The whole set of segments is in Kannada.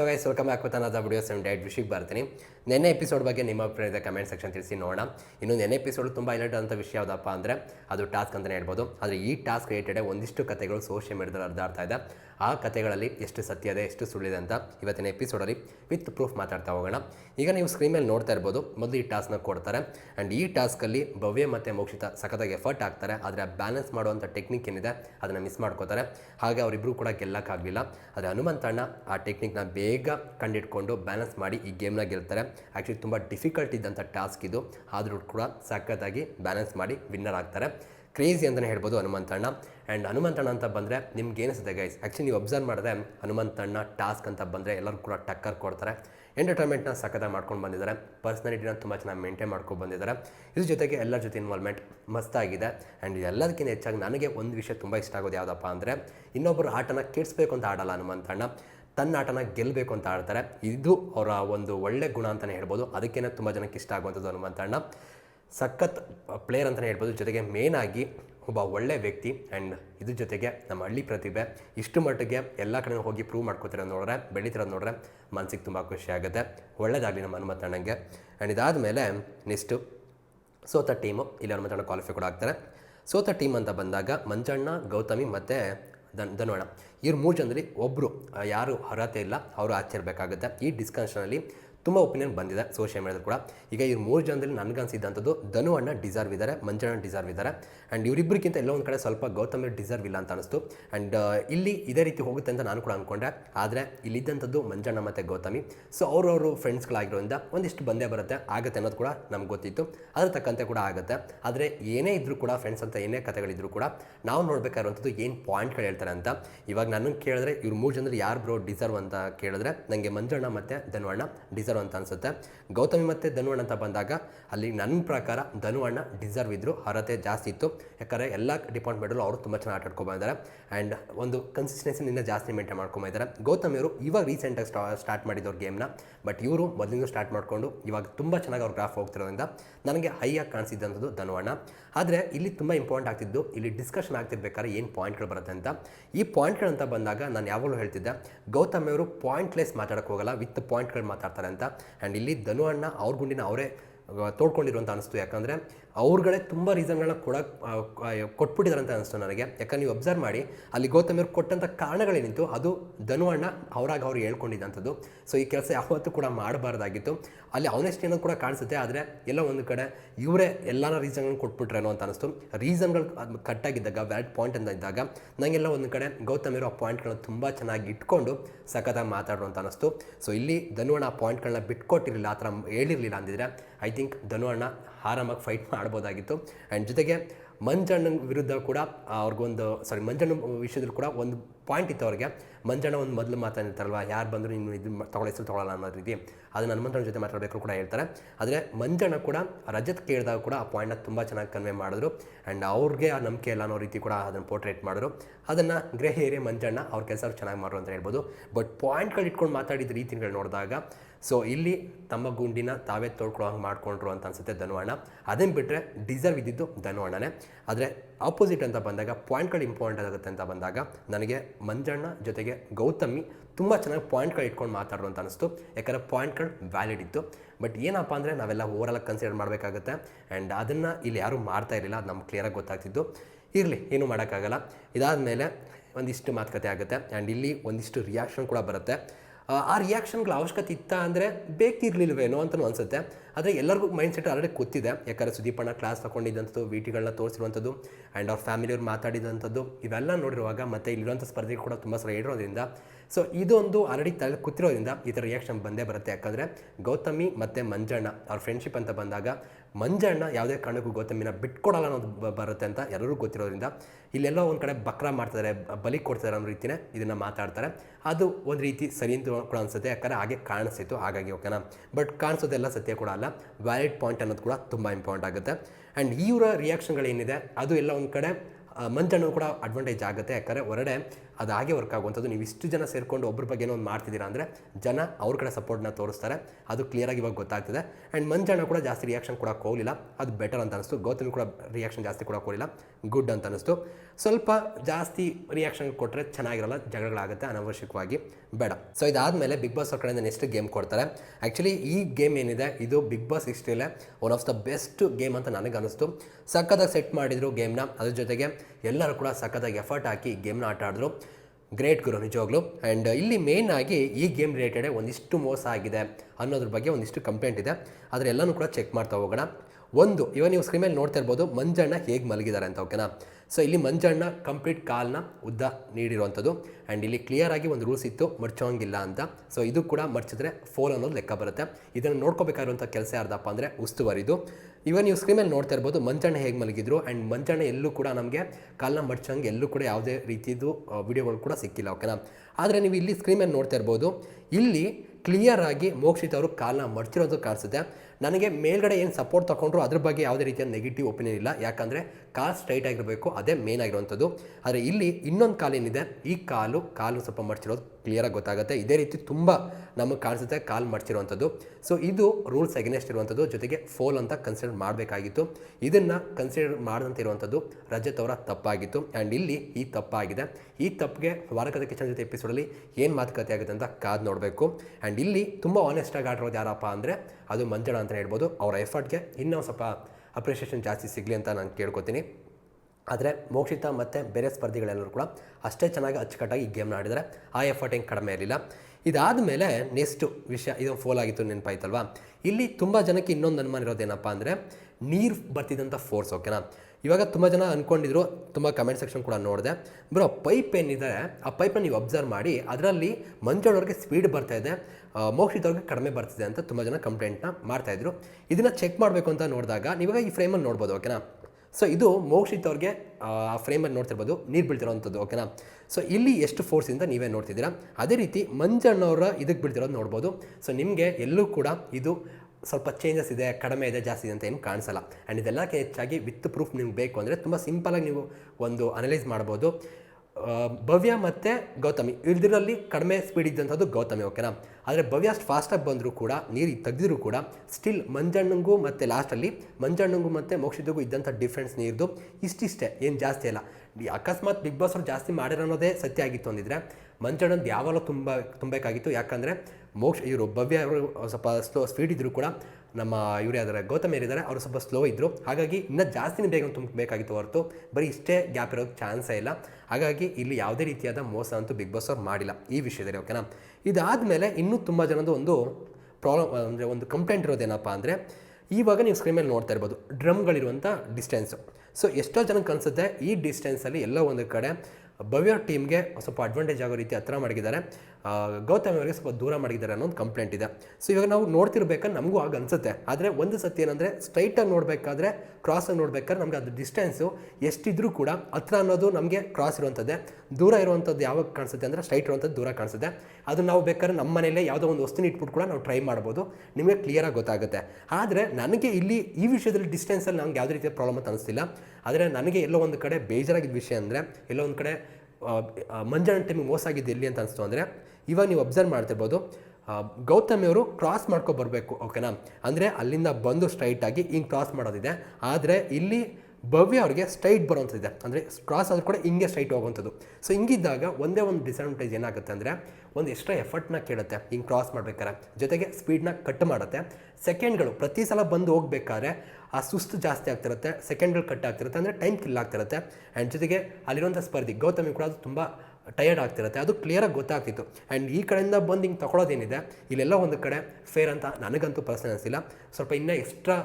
So guys welcome back with another videos and diet ವಿಷಯಕ್ಕೆ ಬರ್ತೀನಿ ನೆನ್ನೆ ಎಪಿಸೋಡ್ ಬಗ್ಗೆ ನಿಮ್ಮ ಅಭಿಪ್ರಾಯದ ಕಮೆಂಟ್ ಸೆಕ್ಷನ್ ತಿಳಿಸಿ ನೋಡೋಣ. ಇನ್ನು ನೆನ್ನೆ ಎಪಿಸೋಡ್ ತುಂಬ ಹೈಲೈಟ್ ಆದಂಥ ವಿಷಯ ಯಾವುದಪ್ಪ ಅಂದರೆ ಅದು ಟಾಸ್ಕ್ ಅಂತಲೇ ಹೇಳ್ಬೋದು. ಆದರೆ ಈ ಟಾಸ್ಕ್ ರಿಲೇಟೆಡ್ ಒಂದಿಷ್ಟು ಕಥೆಗಳು ಸೋಷಿಯಲ್ ಮೀಡಿಯಾದಲ್ಲಿ ಹರಿದಾಡ್ತಾ ಇದೆ. ಆ ಕಥೆಗಳಲ್ಲಿ ಎಷ್ಟು ಸತ್ಯ ಇದೆ, ಎಷ್ಟು ಸುಳ್ಳಿದೆ ಅಂತ ಇವತ್ತಿನ ಎಪಿಸೋಡಲ್ಲಿ ವಿತ್ ಪ್ರೂಫ್ ಮಾತಾಡ್ತಾ ಹೋಗೋಣ. ಈಗ ನೀವು ಸ್ಕ್ರೀನ್ ಮೇಲೆ ನೋಡ್ತಾ ಇರ್ಬೋದು, ಮೊದಲು ಈ ಟಾಸ್ಕ್ನ ಕೊಡ್ತಾರೆ ಆ್ಯಂಡ್ ಈ ಟಾಸ್ಕಲ್ಲಿ ಭವ್ಯ ಮತ್ತು ಮೋಕ್ಷಿತ ಸಖತ್ತಾಗಿ ಎಫರ್ಟ್ ಆಗ್ತಾರೆ ಆದರೆ ಬ್ಯಾಲೆನ್ಸ್ ಮಾಡುವಂಥ ಟೆಕ್ನಿಕ್ ಏನಿದೆ, ಅದನ್ನು ಮಿಸ್ ಮಾಡ್ಕೋತಾರೆ. ಹಾಗೆ ಅವರಿಬ್ಬರು ಕೂಡ ಗೆಲ್ಲಕ್ಕಾಗಲಿಲ್ಲ, ಆದರೆ ಹನುಮಂತಣ್ಣ ಆ ಟೆಕ್ನಿಕ್ನ ಬೇಗ ಕಂಡಿಟ್ಕೊಂಡು ಬ್ಯಾಲೆನ್ಸ್ ಮಾಡಿ ಈ ಗೇಮ್ನ ಗೆಲ್ತಾರೆ. ಆ್ಯಕ್ಚುಲಿ ತುಂಬ ಡಿಫಿಕಲ್ಟ್ ಇದ್ದಂಥ ಟಾಸ್ಕ್ ಇದು, ಆದರೂ ಕೂಡ ಸಖತ್ತಾಗಿ ಬ್ಯಾಲೆನ್ಸ್ ಮಾಡಿ ವಿನ್ನರ್ ಆಗ್ತಾರೆ. ಕ್ರೇಜಿ ಅಂತಲೇ ಹೇಳ್ಬೋದು ಹನುಮಂತಣ್ಣ. ಆ್ಯಂಡ್ ಹನುಮಂತಣ್ಣ ಅಂತ ಬಂದರೆ ನಿಮ್ಗೆ ಏನಿಸುತ್ತೆ ಗೈಸ್ ಆ್ಯಕ್ಚುಲಿ ನೀವು ಅಬ್ಸರ್ವ್ ಮಾಡಿದ್ರೆ ಹನುಮಂತಣ್ಣ ಟಾಸ್ಕ್ ಅಂತ ಬಂದರೆ ಎಲ್ಲರೂ ಕೂಡ ಟಕ್ಕರ್ ಕೊಡ್ತಾರೆ. ಎಂಟರ್ಟೈನ್ಮೆಂಟ್ನ ಸಖತ್ತಾಗಿ ಮಾಡ್ಕೊಂಡು ಬಂದಿದ್ದಾರೆ. ಪರ್ಸ್ನಾಲಿಟಿನ ತುಂಬ ಚೆನ್ನಾಗಿ ಮೇಂಟೈನ್ ಮಾಡ್ಕೊಂಡು ಬಂದಿದ್ದಾರೆ. ಇದ್ರ ಜೊತೆಗೆ ಎಲ್ಲರ ಜೊತೆ ಇನ್ವಾಲ್ವ್ಮೆಂಟ್ ಮಸ್ತಾಗಿದೆ ಆ್ಯಂಡ್ ಎಲ್ಲದಕ್ಕಿಂತ ಹೆಚ್ಚಾಗಿ ನನಗೆ ಒಂದು ವಿಷಯ ತುಂಬ ಇಷ್ಟ ಆಗೋದು ಯಾವುದಪ್ಪ ಅಂದರೆ ಇನ್ನೊಬ್ಬರು ಆಟನ ಕೆಡಿಸ್ಬೇಕು ಅಂತ ಆಡಲ್ಲ ಹನುಮಂತಣ್ಣ. ತನ್ನ ಆಟನ ಗೆಲ್ಲಬೇಕು ಅಂತ ಆಡ್ತಾರೆ. ಇದು ಅವರ ಒಂದು ಒಳ್ಳೆ ಗುಣ ಅಂತಲೇ ಹೇಳ್ಬೋದು. ಅದಕ್ಕೇನೆ ತುಂಬ ಜನಕ್ಕೆ ಇಷ್ಟ ಆಗುವಂಥದ್ದು ಹನುಮಂತಣ್ಣ. ಸಖತ್ ಪ್ಲೇಯರ್ ಅಂತಲೇ ಹೇಳ್ಬೋದು. ಜೊತೆಗೆ ಮೇನ್ ಆಗಿ ಒಬ್ಬ ಒಳ್ಳೆ ವ್ಯಕ್ತಿ ಆ್ಯಂಡ್ ಇದ್ರ ಜೊತೆಗೆ ನಮ್ಮ ಹಳ್ಳಿ ಪ್ರತಿಭೆ ಇಷ್ಟು ಮಟ್ಟಿಗೆ ಎಲ್ಲ ಕಡೆ ಹೋಗಿ ಪ್ರೂವ್ ಮಾಡ್ಕೋತಿರೋದು ನೋಡ್ರೆ ಬೆಳೀತಿರೋದು ನೋಡ್ರೆ ಮನಸ್ಸಿಗೆ ತುಂಬ ಖುಷಿ ಆಗುತ್ತೆ. ಒಳ್ಳೇದಾಗಲಿ ನಮ್ಮ ಹನುಮಂತಣ್ಣಂಗೆ ಆ್ಯಂಡ್ ಇದಾದಮೇಲೆ ನೆಕ್ಸ್ಟು ಸೋತ ಟೀಮು ಇಲ್ಲಿ ಹನುಮಂತಣ್ಣ ಕ್ವಾಲಿಫೈ ಕೂಡ ಆಗ್ತಾರೆ. ಸೋತ ಟೀಮ್ ಅಂತ ಬಂದಾಗ ಮಂಜಣ್ಣ, ಗೌತಮಿ ಮತ್ತು ದನ್ ಧನೋಣ ಇವ್ರು ಮೂರು ಜನರಲ್ಲಿ ಒಬ್ಬರು ಯಾರು ಅರ್ಹತೆ ಇಲ್ಲ, ಅವರು ಆಚರಿಸಬೇಕಾಗುತ್ತೆ ಈ ಡಿಸ್ಕಷನಲ್ಲಿ ತುಂಬ ಒಪಿನಿಯನ್ ಬಂದಿದೆ ಸೋಷಿಯಲ್ ಮೀಡಿಯಾದಲ್ಲಿ ಕೂಡ. ಈಗ ಈ ಮೂರು ಜನದಲ್ಲಿ ನನಗನ್ಸಿದ್ದಂಥದ್ದು ಧನು ಅಣ್ಣ ಡಿಸರ್ವ್ ಇದ್ದಾರೆ ಮಂಜಣ್ಣ ಡಿಸರ್ವ್ ಇದ್ದಾರೆ ಆ್ಯಂಡ್ ಇವರಿಬ್ಬರಿಗಿಂತ ಎಲ್ಲೋ ಒಂದು ಕಡೆ ಸ್ವಲ್ಪ ಗೌತಮ್ ಡಿಸರ್ವ್ ಇಲ್ಲ ಅಂತ ಅನಿಸ್ತು. ಆ್ಯಂಡ್ ಇಲ್ಲಿ ಇದೇ ರೀತಿ ಹೋಗುತ್ತೆ ಅಂತ ನಾನು ಕೂಡ ಅಂದ್ಕೊಂಡೆ ಆದರೆ ಇಲ್ಲಿದ್ದಂಥದ್ದು ಮಂಜಣ್ಣ ಮತ್ತು ಗೌತಮಿ. ಸೊ ಅವರವರು ಫ್ರೆಂಡ್ಸ್ಗಳಾಗಿರೋದ್ರಿಂದ ಒಂದಿಷ್ಟು ಬಂದೇ ಬರುತ್ತೆ, ಆಗುತ್ತೆ ಅನ್ನೋದು ಕೂಡ ನಮ್ಗೆ ಗೊತ್ತಿತ್ತು. ಅದ್ರ ತಕ್ಕಂತೆ ಕೂಡ ಆಗುತ್ತೆ. ಆದರೆ ಏನೇ ಇದ್ರೂ ಕೂಡ ಫ್ರೆಂಡ್ಸ್ ಅಂತ ಏನೇ ಕಥೆಗಳಿದ್ರು ಕೂಡ ನಾವು ನೋಡಬೇಕಾಗಿರುವಂಥದ್ದು ಏನು ಪಾಯಿಂಟ್ಗಳು ಹೇಳ್ತಾರೆ ಅಂತ. ಇವಾಗ ನಾನು ಕೇಳಿದ್ರೆ ಇವ್ರು ಮೂರು ಜನರು ಯಾರು ಬ್ರೋ ಡಿಸರ್ವ್ ಅಂತ ಕೇಳಿದ್ರೆ ನನಗೆ ಮಂಜಣ್ಣ ಮತ್ತು ಧನುವಣ್ಣ ಡಿಸರ್ವ್ ಅಂತ ಅನಿಸುತ್ತೆ. ಗೌತಮಿ ಮತ್ತು ಧನುವಣ್ಣ ಅಂತ ಬಂದಾಗ ಅಲ್ಲಿ ನನ್ನ ಪ್ರಕಾರ ಧನುವಣ್ಣ ಡಿಸರ್ವ್ ಇದ್ದರು ಅರ್ಹತೆ ಜಾಸ್ತಿ ಇತ್ತು. ಯಾಕಂದರೆ ಎಲ್ಲ ಡಿಪಾರ್ಟ್ಮೆಂಟಲ್ಲೂ ಅವರು ತುಂಬ ಚೆನ್ನಾಗಿ ಆಟ ಆಡ್ಕೊಂಡು ಬಂದಿದ್ದಾರೆ. ಆ್ಯಂಡ್ ಒಂದು ಕನ್ಸಿಸ್ಟೆನ್ಸಿ ನಿನ್ನ ಜಾಸ್ತಿ ಮೇಂಟೈನ್ ಗೌತಮ್ ಅವರು ಇವಾಗ ರೀಸೆಂಟಾಗಿ ಸ್ಟಾ ಸ್ಟಾರ್ಟ್ ಮಾಡಿದವ್ರು ಗೇಮ್ನ ಬಟ್ ಇವರು ಮೊದಲಿಂದ ಸ್ಟಾರ್ಟ್ ಮಾಡಿಕೊಂಡು ಇವಾಗ ತುಂಬ ಚೆನ್ನಾಗಿ ಅವ್ರು ಗ್ರಾಫ್ ಹೋಗ್ತಿರೋದ್ರಿಂದ ನನಗೆ ಹೈಯಾಗಿ ಕಾಣಿಸಿದ್ದಂಥದ್ದು ಧನುವಣ್ಣ. ಆದರೆ ಇಲ್ಲಿ ತುಂಬ ಇಂಪಾರ್ಟೆಂಟ್ ಆಗ್ತಿದ್ದು, ಇಲ್ಲಿ ಡಿಸ್ಕಷನ್ ಆಗ್ತಿರ್ಬೇಕಾದ್ರೆ ಏನು ಪಾಯಿಂಟ್ಗಳು ಬರುತ್ತೆ ಅಂತ. ಈ ಪಾಯಿಂಟ್ಗಳಂತ ಬಂದಾಗ ನಾನು ಯಾವಾಗಲೂ ಹೇಳ್ತಿದ್ದೆ, ಗೌತಮ್ ಅವರು ಪಾಯಿಂಟ್ಲೆಸ್ ಮಾತಾಡೋಕ್ಕೆ ಹೋಗಲ್ಲ ವಿತ್ ಪಾಯಿಂಟ್ಗಳು ಮಾತಾಡ್ತಾರೆ ಅಂತ. ಆ್ಯಂಡ್ ಇಲ್ಲಿ ಧನು ಅಣ್ಣ ಅವ್ರ ಗುಂಡಿನ ಅವರೇ ತೋಡ್ಕೊಂಡಿರುವಂಥ ಅನಿಸ್ತು. ಯಾಕಂದರೆ ಅವ್ರುಗಳೇ ತುಂಬ ರೀಸನ್ಗಳನ್ನ ಕೊಡ ಕೊಟ್ಬಿಟ್ಟಿದ್ದಾರೆ ಅಂತ ಅನಿಸ್ತು ನನಗೆ. ಯಾಕಂದ್ರೆ ನೀವು ಅಬ್ಸರ್ವ್ ಮಾಡಿ, ಅಲ್ಲಿ ಗೌತಮ್ ಅವ್ರು ಕೊಟ್ಟಂಥ ಕಾರಣಗಳೇನಿತ್ತು, ಅದು ಧನುವಣ್ಣ ಅವರಾಗಿ ಅವ್ರು ಹೇಳ್ಕೊಂಡಿದ್ದಂಥದ್ದು ಸೊ ಈ ಕೆಲಸ ಯಾವತ್ತೂ ಕೂಡ ಮಾಡಬಾರ್ದಾಗಿತ್ತು. ಅಲ್ಲಿ ಅವನೆಷ್ಟು ಅನ್ನೋದು ಕೂಡ ಕಾಣಿಸುತ್ತೆ, ಆದರೆ ಎಲ್ಲ ಒಂದು ಕಡೆ ಇವರೇ ಎಲ್ಲಾನ ರೀಸನ್ಗಳನ್ನ ಕೊಟ್ಬಿಟ್ರೇನೋ ಅಂತ ಅನಿಸ್ತು. ರೀಸನ್ಗಳು ಅದು ಕಟ್ಟಾಗಿದ್ದಾಗ ವ್ಯಾಲಿಡ್ ಪಾಯಿಂಟ್ ಅಂತ ಇದ್ದಾಗ ನನಗೆಲ್ಲ ಒಂದು ಕಡೆ ಗೌತಮ್ ಇರೋ ಆ ಪಾಯಿಂಟ್ಗಳನ್ನ ತುಂಬ ಚೆನ್ನಾಗಿ ಇಟ್ಕೊಂಡು ಸಖತ್ತಾಗಿ ಮಾತಾಡೋ ಅಂತ ಅನಿಸ್ತು. ಸೊ ಇಲ್ಲಿ ಧನುವಣ್ಣ ಆ ಪಾಯಿಂಟ್ಗಳನ್ನ ಬಿಟ್ಕೊಟ್ಟಿರಲಿಲ್ಲ, ಆ ಥರ ಹೇಳಿರಲಿಲ್ಲ ಅಂದಿದ್ರೆ ಐ ಥಿಂಕ್ ಧನು ಅಣ್ಣ ಆರಾಮಾಗಿ ಫೈಟ್ ಮಾಡ್ಬೋದಾಗಿತ್ತು. ಆ್ಯಂಡ್ ಜೊತೆಗೆ ಮಂಜಣ್ಣನ ವಿರುದ್ಧ ಕೂಡ ಅವ್ರಿಗೊಂದು ಸಾರಿ ಮಂಜಣ್ಣ ವಿಷಯದಲ್ಲಿ ಕೂಡ ಒಂದು ಪಾಯಿಂಟ್ ಇತ್ತು ಅವ್ರಿಗೆ. ಮಂಜಣ್ಣ ಒಂದು ಮೊದಲು ಮಾತಾಡಿರ್ತಾರಲ್ವ ಯಾರು ಬಂದರೂ ಇನ್ನು ಇದು ಹೆಸರು ತೊಗೊಳ್ಳಲ್ಲ ಅನ್ನೋ ರೀತಿ. ಅದನ್ನು ಹನುಮಂತನ ಜೊತೆ ಮಾತಾಡಬೇಕು ಕೂಡ ಹೇಳ್ತಾರೆ. ಆದರೆ ಮಂಜಣ್ಣ ಕೂಡ ರಜತ್ ಕೇಳಿದಾಗ ಕೂಡ ಆ ಪಾಯಿಂಟ್ನ ತುಂಬ ಚೆನ್ನಾಗಿ ಕನ್ವೆ ಮಾಡಿದ್ರು. ಆ್ಯಂಡ್ ಅವ್ರಿಗೆ ಆ ನಂಬಿಕೆ ಇಲ್ಲ ಅನ್ನೋ ರೀತಿ ಕೂಡ ಅದನ್ನು ಪೋರ್ಟ್ರೇಟ್ ಮಾಡಿದ್ರು. ಅದನ್ನು ಗ್ರಹ ಏರಿಯಾ ಮಂಜಣ್ಣ ಅವ್ರ ಕೆಲಸ ಚೆನ್ನಾಗಿ ಮಾಡೋರು ಅಂತ ಹೇಳ್ಬೋದು. ಬಟ್ ಪಾಯಿಂಟ್ಗಳು ಇಟ್ಕೊಂಡು ಮಾತಾಡಿದ ರೀತಿಗಳು ನೋಡಿದಾಗ ಸೊ ಇಲ್ಲಿ ತಮ್ಮ ಗುಂಡಿನ ತಾವೇ ತೊಳ್ಕೊಳ್ಳೋ ಹಂಗೆ ಮಾಡ್ಕೊಂಡ್ರು ಅಂತ ಅನ್ಸುತ್ತೆ ಧನುವಣ್ಣ. ಅದನ್ನು ಬಿಟ್ಟರೆ ಡಿಸರ್ವ್ ಇದ್ದಿದ್ದು ಧನುವಣ್ಣನೇ. ಆದರೆ ಆಪೋಸಿಟ್ ಅಂತ ಬಂದಾಗ ಪಾಯಿಂಟ್ಗಳು ಇಂಪಾರ್ಟೆಂಟ್ ಆಗುತ್ತೆ ಅಂತ ಬಂದಾಗ ನನಗೆ ಮಂಜಣ್ಣ ಜೊತೆಗೆ ಗೌತಮಿ ತುಂಬ ಚೆನ್ನಾಗಿ ಪಾಯಿಂಟ್ಗಳು ಇಟ್ಕೊಂಡು ಮಾತಾಡೋರು ಅಂತ ಅನಿಸ್ತು. ಯಾಕಂದರೆ ಪಾಯಿಂಟ್ಗಳು ವ್ಯಾಲಿಡ್ ಇತ್ತು. ಬಟ್ ಏನಪ್ಪ ಅಂದರೆ ನಾವೆಲ್ಲ ಓವರಾಲ್ ಕನ್ಸಿಡರ್ ಮಾಡಬೇಕಾಗುತ್ತೆ. ಆ್ಯಂಡ್ ಅದನ್ನು ಇಲ್ಲಿ ಯಾರೂ ಮಾಡ್ತಾ ಇರಲಿಲ್ಲ, ಅದು ನಮ್ಗೆ ಕ್ಲಿಯರಾಗಿ ಗೊತ್ತಾಗ್ತಿದ್ದು ಇರಲಿ, ಏನೂ ಮಾಡೋಕ್ಕಾಗಲ್ಲ. ಇದಾದಮೇಲೆ ಒಂದಿಷ್ಟು ಮಾತುಕತೆ ಆಗುತ್ತೆ. ಆ್ಯಂಡ್ ಇಲ್ಲಿ ಒಂದಿಷ್ಟು ರಿಯಾಕ್ಷನ್ ಕೂಡ ಬರುತ್ತೆ. ಆ, ರಿಯಾಕ್ಷನ್ಗಳ ಅವಶ್ಯಕತೆ ಇತ್ತ ಅಂದರೆ ಬೇಕಿರಲಿಲ್ವೇನೋ ಅಂತಲೂ ಅನಿಸುತ್ತೆ. ಆದರೆ ಎಲ್ಲರಿಗೂ ಮೈಂಡ್ ಸೆಟ್ ಆಲ್ರೆಡಿ ಗೊತ್ತಿದೆ. ಯಾಕಂದರೆ ಸುದೀಪಣ್ಣ ಕ್ಲಾಸ್ ತಗೊಂಡಿದ್ದಂಥದ್ದು ವಿಟಿಗಳನ್ನ ತೋರಿಸಿರುವಂಥದ್ದು ಆ್ಯಂಡ್ ಅವ್ರ ಫ್ಯಾಮಿಲಿಯವ್ರು ಮಾತಾಡಿದಂಥದ್ದು ಇವೆಲ್ಲ ನೋಡಿರುವಾಗ ಮತ್ತು ಇಲ್ಲಿರುವಂಥ ಸ್ಪರ್ಧೆಗೆ ಕೂಡ ತುಂಬ ಸಲ ಹೇಳಿರೋದ್ರಿಂದ ಸೊ ಇದೊಂದು ಆಲ್ರೆಡಿ ತಲೆ ಕೂತಿರೋದ್ರಿಂದ ಈ ಥರ ರಿಯಾಕ್ಷನ್ ಬಂದೇ ಬರುತ್ತೆ. ಯಾಕಂದರೆ ಗೌತಮಿ ಮತ್ತು ಮಂಜಣ್ಣ ಅವ್ರ ಫ್ರೆಂಡ್ಶಿಪ್ ಅಂತ ಬಂದಾಗ ಮಂಜಣ್ಣ ಯಾವುದೇ ಕಾರಣಕ್ಕೂ ಗೌತಮಿನ ಬಿಟ್ಕೊಡಲ್ಲ ಅನ್ನೋದು ಬರುತ್ತೆ ಅಂತ ಎಲ್ಲರೂ ಗೊತ್ತಿರೋದ್ರಿಂದ ಇಲ್ಲೆಲ್ಲೋ ಒಂದು ಕಡೆ ಬಕ್ರ ಮಾಡ್ತಾರೆ ಬಲಿ ಕೊಡ್ತಾರೆ ಅನ್ನೋ ರೀತಿಯೇ ಇದನ್ನು ಮಾತಾಡ್ತಾರೆ. ಅದು ಒಂದು ರೀತಿ ಸರಿ ಅಂತ ಕೂಡ ಅನಿಸುತ್ತೆ, ಯಾಕಂದರೆ ಹಾಗೆ ಕಾಣಿಸ್ತಿತ್ತು. ಹಾಗಾಗಿ ಓಕೆನಾ? ಬಟ್ ಕಾಣಿಸೋದೆಲ್ಲ ಸತ್ಯ ಕೂಡ ಅಲ್ಲ. ವ್ಯಾಲಿಡ್ ಪಾಯಿಂಟ್ ಅನ್ನೋದು ಕೂಡ ತುಂಬ ಇಂಪಾರ್ಟೆಂಟ್ ಆಗುತ್ತೆ. ಆ್ಯಂಡ್ ಇವರ ರಿಯಾಕ್ಷನ್ಗಳೇನಿದೆ ಅದು ಎಲ್ಲ ಒಂದು ಕಡೆ ಮಂಜಣ್ಣು ಕೂಡ ಅಡ್ವಾಂಟೇಜ್ ಆಗುತ್ತೆ. ಯಾಕಂದರೆ ಹೊರಡೆ ಅದು ಹಾಗೆ ವರ್ಕ್ ಆಗುವಂಥದ್ದು. ನೀವು ಇಷ್ಟು ಜನ ಸೇರಿಕೊಂಡು ಒಬ್ಬರ ಬಗ್ಗೆ ಏನೋ ಒಂದು ಮಾಡ್ತಿದ್ದೀರಾ ಅಂದರೆ ಜನ ಅವ್ರ ಕಡೆ ಸಪೋರ್ಟ್ನ ತೋರಿಸ್ತಾರೆ. ಅದು ಕ್ಲಿಯರಾಗಿ ಇವಾಗ ಗೊತ್ತಾಗ್ತಿದೆ. ಆ್ಯಂಡ್ ಮಂಜಣ್ಣ ಕೂಡ ಜಾಸ್ತಿ ರಿಯಾಕ್ಷನ್ ಕೊಡೋಕೆ ಹೋಗಲಿಲ್ಲ. ಅದು ಬೆಟರ್ ಅಂತ ಅನಿಸ್ತು. ಗೌತಮಿ ಕೂಡ ರಿಯಾಕ್ಷನ್ ಜಾಸ್ತಿ ಕೂಡ ಹೋಗಲಿಲ್ಲ. ಗುಡ್ ಅಂತ ಅನಿಸ್ತು. ಸ್ವಲ್ಪ ಜಾಸ್ತಿ ರಿಯಾಕ್ಷನ್ ಕೊಟ್ಟರೆ ಚೆನ್ನಾಗಿರಲ್ಲ, ಜಗಳಗಳಾಗುತ್ತೆ ಅನವಶ್ಯಕವಾಗಿ. ಬೇಡ. ಸೊ ಇದಾದಮೇಲೆ ಬಿಗ್ ಬಾಸ್ ಅವ್ರ ಕಡೆಯಿಂದ ನೆಕ್ಸ್ಟ್ ಗೇಮ್ ಕೊಡ್ತಾರೆ. ಆ್ಯಕ್ಚುಲಿ ಈ ಗೇಮ್ ಏನಿದೆ, ಇದು big boss ಹಿಸ್ಟ್ರಿಯಲ್ಲೇ one of the best game ಅಂತ ನನಗೆ ಅನಿಸ್ತು. ಸಖತ್ತಾಗಿ ಸೆಟ್ ಮಾಡಿದರು ಗೇಮ್ನ ಅದ್ರ ಜೊತೆಗೆ ಎಲ್ಲರೂ ಕೂಡ ಸಖತ್ತಾಗಿ ಎಫರ್ಟ್ ಹಾಕಿ ಗೇಮ್ನ ಆಟ ಆಡಿದ್ರು. ಗ್ರೇಟ್ ಗುರು, ನಿಜವಾಗ್ಲು. ಆ್ಯಂಡ್ ಇಲ್ಲಿ ಮೇನ್ ಆಗಿ ಈ ಗೇಮ್ ರಿಲೇಟೆಡೇ ಒಂದಿಷ್ಟು ಮೋಸ ಆಗಿದೆ ಅನ್ನೋದ್ರ ಬಗ್ಗೆ ಒಂದಿಷ್ಟು ಕಂಪ್ಲೇಂಟ್ ಇದೆ. ಆದರೆ ಎಲ್ಲನೂ ಕೂಡ ಚೆಕ್ ಮಾಡ್ತಾ ಹೋಗೋಣ. ಒಂದು, ಇವಾಗ ನೀವು ಸ್ಕ್ರೀನ್ ಮೇಲೆ ನೋಡ್ತಾ ಇರ್ಬೋದು, ಮಂಜಣ್ಣ ಹೇಗೆ ಮಲಗಿದ್ದಾರೆ ಅಂತ ಓಕೆನಾ ಸೊ ಇಲ್ಲಿ ಮಂಜಣ್ಣ ಕಂಪ್ಲೀಟ್ ಕಾಲ್ನ ಉದ್ದ ನೀಡಿರುವಂಥದ್ದು ಆ್ಯಂಡ್ ಇಲ್ಲಿ ಕ್ಲಿಯರ್ ಆಗಿ ಒಂದು ರೂಲ್ಸ್ ಇತ್ತು, ಮರ್ಚೋಂಗಿಲ್ಲ ಅಂತ. ಸೊ ಇದು ಕೂಡ ಮರ್ಚಿದ್ರೆ ಫೋಲ್ ಅನ್ನೋದು ಲೆಕ್ಕ ಬರುತ್ತೆ. ಇದನ್ನು ನೋಡ್ಕೋಬೇಕಾಗಿರುವಂಥ ಕೆಲಸ ಯಾರ್ದಪ್ಪ ಅಂದರೆ ಉಸ್ತುವಾರಿದು. ಇವಾಗ ನೀವು ಸ್ಕ್ರೀನ್ ಮೇಲೆ ನೋಡ್ತಾ ಇರ್ಬೋದು, ಮಂಜಣ್ಣ ಹೇಗೆ ಮಲಗಿದ್ರು ಆ್ಯಂಡ್ ಮಂಜಣ್ಣ ಎಲ್ಲೂ ಕೂಡ ನಮಗೆ ಕಾಲನ್ನ ಮಡ್ಚಂಗೆ ಎಲ್ಲೂ ಕೂಡ ಯಾವುದೇ ರೀತಿಯದು ವಿಡಿಯೋಗಳು ಕೂಡ ಸಿಕ್ಕಿಲ್ಲ ಓಕೆನಾ ಆದರೆ ನೀವು ಇಲ್ಲಿ ಸ್ಕ್ರೀನ್ ಮೇಲೆ ನೋಡ್ತಾ ಇರ್ಬೋದು, ಇಲ್ಲಿ ಕ್ಲಿಯರ್ ಆಗಿ ಮೋಕ್ಷಿತ್ ಅವರು ಕಾಲನ್ನ ಮಡ್ಚಿರೋದು ಕಾಣಿಸುತ್ತೆ. ನನಗೆ ಮೇಲ್ಗಡೆ ಏನು ಸಪೋರ್ಟ್ ತಗೊಂಡ್ರು ಅದ್ರ ಬಗ್ಗೆ ಯಾವುದೇ ರೀತಿಯ ನೆಗೆಟಿವ್ ಒಪಿನಿಯನ್ ಇಲ್ಲ. ಯಾಕಂದರೆ ಕಾಲು ಸ್ಟ್ರೈಟ್ ಆಗಿರಬೇಕು, ಅದೇ ಮೇನ್ ಆಗಿರುವಂಥದ್ದು. ಆದರೆ ಇಲ್ಲಿ ಇನ್ನೊಂದು ಕಾಲೇನಿದೆ ಈ ಕಾಲು ಕಾಲು ಸ್ವಲ್ಪ ಮಡ್ಚಿರೋದು ಕ್ಲಿಯರಾಗಿ ಗೊತ್ತಾಗುತ್ತೆ. ಇದೇ ರೀತಿ ತುಂಬ ನಮಗೆ ಕಾಣಿಸುತ್ತೆ ಕಾಲು ಮಡ್ಚಿರುವಂಥದ್ದು. ಸೊ ಇದು ರೂಲ್ಸ್ ಅಗೇನೆಸ್ಟ್ ಇರುವಂಥದ್ದು, ಜೊತೆಗೆ ಫೋಲ್ ಅಂತ ಕನ್ಸಿಡರ್ ಮಾಡಬೇಕಾಗಿತ್ತು. ಇದನ್ನು ಕನ್ಸಿಡರ್ ಮಾಡಿದಂತೆ ಇರುವಂಥದ್ದು ರಜತ್ ಅವರ ತಪ್ಪಾಗಿತ್ತು. ಆ್ಯಂಡ್ ಇಲ್ಲಿ ಈ ತಪ್ಪಾಗಿದೆ. ಈ ತಪ್ಪಿಗೆ ವಾರಕದ ಕಿಚನ್ ಜೊತೆ ಎಪಿಸೋಡಲ್ಲಿ ಏನು ಮಾತುಕತೆ ಆಗುತ್ತೆ ಅಂತ ಕಾದು ನೋಡಬೇಕು. ಆ್ಯಂಡ್ ಇಲ್ಲಿ ತುಂಬ ಆನೆಸ್ಟಾಗಿ ಆಡಿರೋದು ಯಾರಪ್ಪ ಅಂದರೆ ಅದು ಮಂಜಳ ಅಂತ ಹೇಳ್ಬೋದು. ಅವರ ಎಫರ್ಟ್ಗೆ ಇನ್ನೂ ಸ್ವಲ್ಪ ಅಪ್ರಿಷಿಯೇಷನ್ ಜಾಸ್ತಿ ಸಿಗಲಿ ಅಂತ ನಾನು ಕೇಳ್ಕೊತೀನಿ. ಆದರೆ ಮೋಕ್ಷಿತ ಮತ್ತು ಬೇರೆ ಸ್ಪರ್ಧಿಗಳೆಲ್ಲರೂ ಕೂಡ ಅಷ್ಟೇ ಚೆನ್ನಾಗಿ ಅಚ್ಚುಕಟ್ಟಾಗಿ ಈ ಗೇಮ್ನ ಆಡಿದರೆ ಆ ಎಫರ್ಟ್ ಹೆಂಗೆ ಕಡಿಮೆ ಇರಲಿಲ್ಲ. ಇದಾದ ಮೇಲೆ ನೆಕ್ಸ್ಟು ವಿಷಯ, ಇದು ಫೋಲ್ ಆಗಿತ್ತು ನೆನಪಾಯ್ತಲ್ವಾ? ಇಲ್ಲಿ ತುಂಬ ಜನಕ್ಕೆ ಇನ್ನೊಂದು ಅನುಮಾನ ಇರೋದೇನಪ್ಪ ಅಂದರೆ ನೀರು ಬರ್ತಿದ್ದಂಥ ಫೋರ್ಸ್ ಓಕೆನಾ ಇವಾಗ ತುಂಬ ಜನ ಅಂದ್ಕೊಂಡಿದ್ರು ತುಂಬ ಕಮೆಂಟ್ ಸೆಕ್ಷನ್ ಕೂಡ ನೋಡಿದೆ. ಬ್ರೋ ಪೈಪ್ ಏನಿದೆ ಆ ಪೈಪನ್ನ ನೀವು ಅಬ್ಸರ್ವ್ ಮಾಡಿ ಅದರಲ್ಲಿ ಮಂಜಣ್ಣವ್ರಿಗೆ ಸ್ಪೀಡ್ ಬರ್ತಾ ಇದೆ ಆ, ಮೋಕ್ಷಿತವ್ರಿಗೆ ಕಡಿಮೆ ಬರ್ತಿದೆ ಅಂತ ತುಂಬ ಜನ ಕಂಪ್ಲೇಂಟ್ನ ಮಾಡ್ತಾಯಿದ್ರು ಇದನ್ನು ಚೆಕ್ ಮಾಡಬೇಕು ಅಂತ ನೋಡಿದಾಗ ನೀವಾಗ ಈ ಫ್ರೇಮಲ್ಲಿ ನೋಡ್ಬೋದು ಓಕೆನಾ ಸೊ ಇದು ಮೋಕ್ಷಿತ್ ಅವ್ರಿಗೆ, ಆ ಫ್ರೇಮಲ್ಲಿ ನೋಡ್ತಿರ್ಬೋದು, ನೀರು ಬೀಳ್ತಿರೋವಂಥದ್ದು ಓಕೆನಾ ಸೊ ಇಲ್ಲಿ ಎಷ್ಟು ಫೋರ್ಸಿಂದ ನೀವೇ ನೋಡ್ತಿದ್ದೀರಾ? ಅದೇ ರೀತಿ ಮಂಜಣ್ಣವರ ಇದಕ್ಕೆ ಬೀಳ್ತಿರೋದು ನೋಡ್ಬೋದು. ಸೊ ನಿಮಗೆ ಎಲ್ಲೂ ಕೂಡ ಇದು ಸ್ವಲ್ಪ ಚೇಂಜಸ್ ಇದೆ, ಕಡಿಮೆ ಇದೆ, ಜಾಸ್ತಿ ಇದೆ ಅಂತ ಏನು ಕಾಣಿಸಲ್ಲ. ಆ್ಯಂಡ್ ಇದೆಲ್ಲಕ್ಕೆ ಹೆಚ್ಚಾಗಿ ವಿತ್ ಪ್ರೂಫ್ ನಿಮ್ಗೆ ಬೇಕು ಅಂದರೆ ತುಂಬ ಸಿಂಪಲಾಗಿ ನೀವು ಒಂದು ಅನಲೈಸ್ ಮಾಡ್ಬೋದು. ಭವ್ಯ ಮತ್ತು ಗೌತಮಿ. ಇಲ್ದಿರಲ್ಲಿ ಕಡಿಮೆ ಸ್ಪೀಡ್ ಇದ್ದಂಥದ್ದು ಗೌತಮಿ ಓಕೆನಾ ಆದರೆ ಭವ್ಯ ಅಷ್ಟು ಫಾಸ್ಟಾಗಿ ಬಂದರೂ ಕೂಡ, ನೀರು ತೆಗೆದಿದ್ರು ಕೂಡ ಸ್ಟಿಲ್ ಮಂಜಣ್ಣಂಗೂ ಮತ್ತು ಲಾಸ್ಟಲ್ಲಿ ಮಂಜಣ್ಣಂಗೂ ಮತ್ತು ಮೋಕ್ಷದಗೂ ಇದ್ದಂಥ ಡಿಫ್ರೆನ್ಸ್ ನೀರ್ದು ಇಷ್ಟಿಷ್ಟೇ, ಏನು ಜಾಸ್ತಿ ಅಲ್ಲ. ಅಕಸ್ಮಾತ್ ಬಿಗ್ ಬಾಸ್ ಅವ್ರು ಜಾಸ್ತಿ ಮಾಡಿರೋದೇ ಸತ್ಯ ಆಗಿತ್ತು ಅಂದಿದ್ರೆ, ಮಂಜಣ್ಣಂದು ಯಾವಾಗಲೂ ತುಂಬ, ತುಂಬಬೇಕಾಗಿತ್ತು. ಯಾಕಂದರೆ ಮೋಕ್ಷ ಇವರು ಭವ್ಯ ಅವರು ಸ್ವಲ್ಪ ಸ್ಲೋ ಸ್ಪೀಡ್ ಇದ್ದರೂ ಕೂಡ ನಮ್ಮ ಇವರು ಯಾವ್ದಾರೆ, ಗೌತಮ್ ಏರಿದ್ದಾರೆ ಅವರು ಸ್ವಲ್ಪ ಸ್ಲೋ ಇದ್ದರು ಹಾಗಾಗಿ ಇನ್ನೂ ಜಾಸ್ತಿನೇ ಬೇಗ ತುಂಬಬೇಕಾಗಿತ್ತು ಹೊರತು ಬರೀ ಇಷ್ಟೇ ಗ್ಯಾಪ್ ಇರೋಕ್ಕೆ ಚಾನ್ಸೇ ಇಲ್ಲ. ಹಾಗಾಗಿ ಇಲ್ಲಿ ಯಾವುದೇ ರೀತಿಯಾದ ಮೋಸ ಅಂತೂ ಬಿಗ್ ಬಾಸ್ ಅವ್ರು ಮಾಡಿಲ್ಲ ಈ ವಿಷಯದಲ್ಲಿ ಓಕೆನಾ ಇದಾದಮೇಲೆ ಇನ್ನೂ ತುಂಬ ಜನದ ಒಂದು ಪ್ರಾಬ್ಲಮ್ ಅಂದರೆ ಒಂದು ಕಂಪ್ಲೇಂಟ್ ಇರೋದೇನಪ್ಪ ಅಂದರೆ, ಇವಾಗ ನೀವು ಸ್ಕ್ರೀನ್ ಮೇಲೆ ನೋಡ್ತಾ ಇರ್ಬೋದು ಡ್ರಮ್ಗಳಿರುವಂಥ ಡಿಸ್ಟೆನ್ಸು ಸೊ ಎಷ್ಟೋ ಜನಕ್ಕೆ ಅನಿಸುತ್ತೆ, ಈ ಡಿಸ್ಟೆನ್ಸಲ್ಲಿ ಎಲ್ಲೋ ಒಂದು ಕಡೆ ಭವ್ಯ ಟೀಮ್ಗೆ ಸ್ವಲ್ಪ ಅಡ್ವಾಂಟೇಜ್ ಆಗೋ ರೀತಿ ಹತ್ರ ಮಾಡಿದ್ದಾರೆ. ಗೌತಮ್ ಅವರಿಗೆ ಸ್ವಲ್ಪ ದೂರ ಮಾಡಿದ್ದಾರೆ ಅನ್ನೋ ಒಂದು ಕಂಪ್ಲೇಂಟ್ ಇದೆ. ಸೊ ಇವಾಗ ನಾವು ನೋಡ್ತಿರ್ಬೇಕಾದ್ರೆ ನಮಗೂ ಆಗ ಅನ್ಸುತ್ತೆ. ಆದರೆ ಒಂದು ಸತಿ ಏನಂದರೆ ಸ್ಟ್ರೈಟಾಗಿ ನೋಡಬೇಕಾದ್ರೆ ಕ್ರಾಸಾಗಿ ನೋಡ್ಬೇಕಾದ್ರೆ ನಮಗೆ ಅದು ಡಿಸ್ಟೆನ್ಸು ಎಷ್ಟಿದ್ರೂ ಕೂಡ ಹತ್ರ ಅನ್ನೋದು ನಮಗೆ ಕ್ರಾಸ್ ಇರುವಂಥದ್ದೇ ದೂರ ಇರುವಂಥದ್ದು ಯಾವಾಗ ಕಾಣಿಸುತ್ತೆ ಅಂದರೆ ಸ್ಟ್ರೈಟ್ ಇರುವಂಥದ್ದು ದೂರ ಕಾಣಿಸುತ್ತೆ. ಅದು ನಾವು ಬೇಕಾದ್ರೆ ನಮ್ಮ ಮನೇಲೆ ಯಾವುದೋ ಒಂದು ವಸ್ತುನ ಇಟ್ಬಿಟ್ಟು ಕೂಡ ನಾವು ಟ್ರೈ ಮಾಡ್ಬೋದು. ನಿಮಗೆ ಕ್ಲಿಯರಾಗಿ ಗೊತ್ತಾಗುತ್ತೆ. ಆದರೆ ನನಗೆ ಇಲ್ಲಿ ಈ ವಿಷಯದಲ್ಲಿ ಡಿಸ್ಟೆನ್ಸಲ್ಲಿ ನನಗೆ ಯಾವುದೇ ರೀತಿಯ ಪ್ರಾಬ್ಲಮ್ ಅಂತ ಅನಿಸ್ತಿಲ್ಲ. ಆದರೆ ನನಗೆ ಎಲ್ಲೋ ಒಂದು ಕಡೆ ಬೇಜಾರಾಗಿದ್ದ ವಿಷಯ ಅಂದರೆ, ಎಲ್ಲೋ ಒಂದು ಕಡೆ ಮಂಜಾನ ಟೈಮಿಗೆ ಮೋಸ ಆಗಿದ್ದು ಎಲ್ಲಿ ಅಂತ ಅನಿಸ್ತು ಅಂದರೆ, ಇವಾಗ ನೀವು ಅಬ್ಸರ್ವ್ ಮಾಡ್ತಿರ್ಬೋದು. ಆ, ಗೌತಮಿ ಅವರು ಕ್ರಾಸ್ ಮಾಡ್ಕೊ ಬರಬೇಕು ಓಕೆನಾ ಅಂದರೆ ಅಲ್ಲಿಂದ ಬಂದು ಸ್ಟ್ರೈಟಾಗಿ ಹಿಂಗೆ ಕ್ರಾಸ್ ಮಾಡೋದಿದೆ. ಆದರೆ ಇಲ್ಲಿ ಭವ್ಯ ಅವ್ರಿಗೆ ಸ್ಟ್ರೈಟ್ ಬರೋವಂಥದ್ದಿದೆ. ಅಂದರೆ ಕ್ರಾಸ್ ಆದರೂ ಕೂಡ ಹಿಂಗೆ ಸ್ಟ್ರೈಟ್ ಹೋಗುವಂಥದ್ದು. ಸೊ ಹಿಂಗಿದ್ದಾಗ ಒಂದೇ ಒಂದು ಡಿಸ್ಅಡ್ವಾಂಟೇಜ್ ಏನಾಗುತ್ತೆ ಅಂದರೆ ಒಂದು ಎಕ್ಸ್ಟ್ರಾ ಎಫರ್ಟ್ನ ಕೇಳುತ್ತೆ ಹಿಂಗೆ ಕ್ರಾಸ್ ಮಾಡ್ಬೇಕಾದ್ರೆ. ಜೊತೆಗೆ ಸ್ಪೀಡ್ನ ಕಟ್ ಮಾಡುತ್ತೆ. ಸೆಕೆಂಡ್ಗಳು ಪ್ರತಿ ಸಲ ಬಂದು ಹೋಗಬೇಕಾದ್ರೆ ಆ ಸುಸ್ತು ಜಾಸ್ತಿ ಆಗ್ತಿರುತ್ತೆ. ಸೆಕೆಂಡ್ಗಳು ಕಟ್ ಆಗ್ತಿರುತ್ತೆ. ಅಂದರೆ ಟೈಮ್ ಕಿಲ್ ಆಗ್ತಿರುತ್ತೆ. ಆ್ಯಂಡ್ ಜೊತೆಗೆ ಅಲ್ಲಿರುವಂಥ ಸ್ಪರ್ಧಿ ಗೌತಮಿ ಕೂಡ ಅದು ತುಂಬ ಟಯರ್ಡ್ ಆಗ್ತಿರುತ್ತೆ, ಅದು ಕ್ಲಿಯರಾಗಿ ಗೊತ್ತಾಗ್ತಿತ್ತು. ಆ್ಯಂಡ್ ಈ ಕಡೆಯಿಂದ ಬಂದು ಹಿಂಗೆ ತಗೊಳ್ಳೋದೇನಿದೆ ಇಲ್ಲೆಲ್ಲ ಒಂದು ಕಡೆ ಫೇರ್ ಅಂತ ನನಗಂತೂ ಪರ್ಸನಲ್ ಅನಿಸಿಲ್ಲ ಸ್ವಲ್ಪ ಇನ್ನೂ ಎಕ್ಸ್ಟ್ರಾ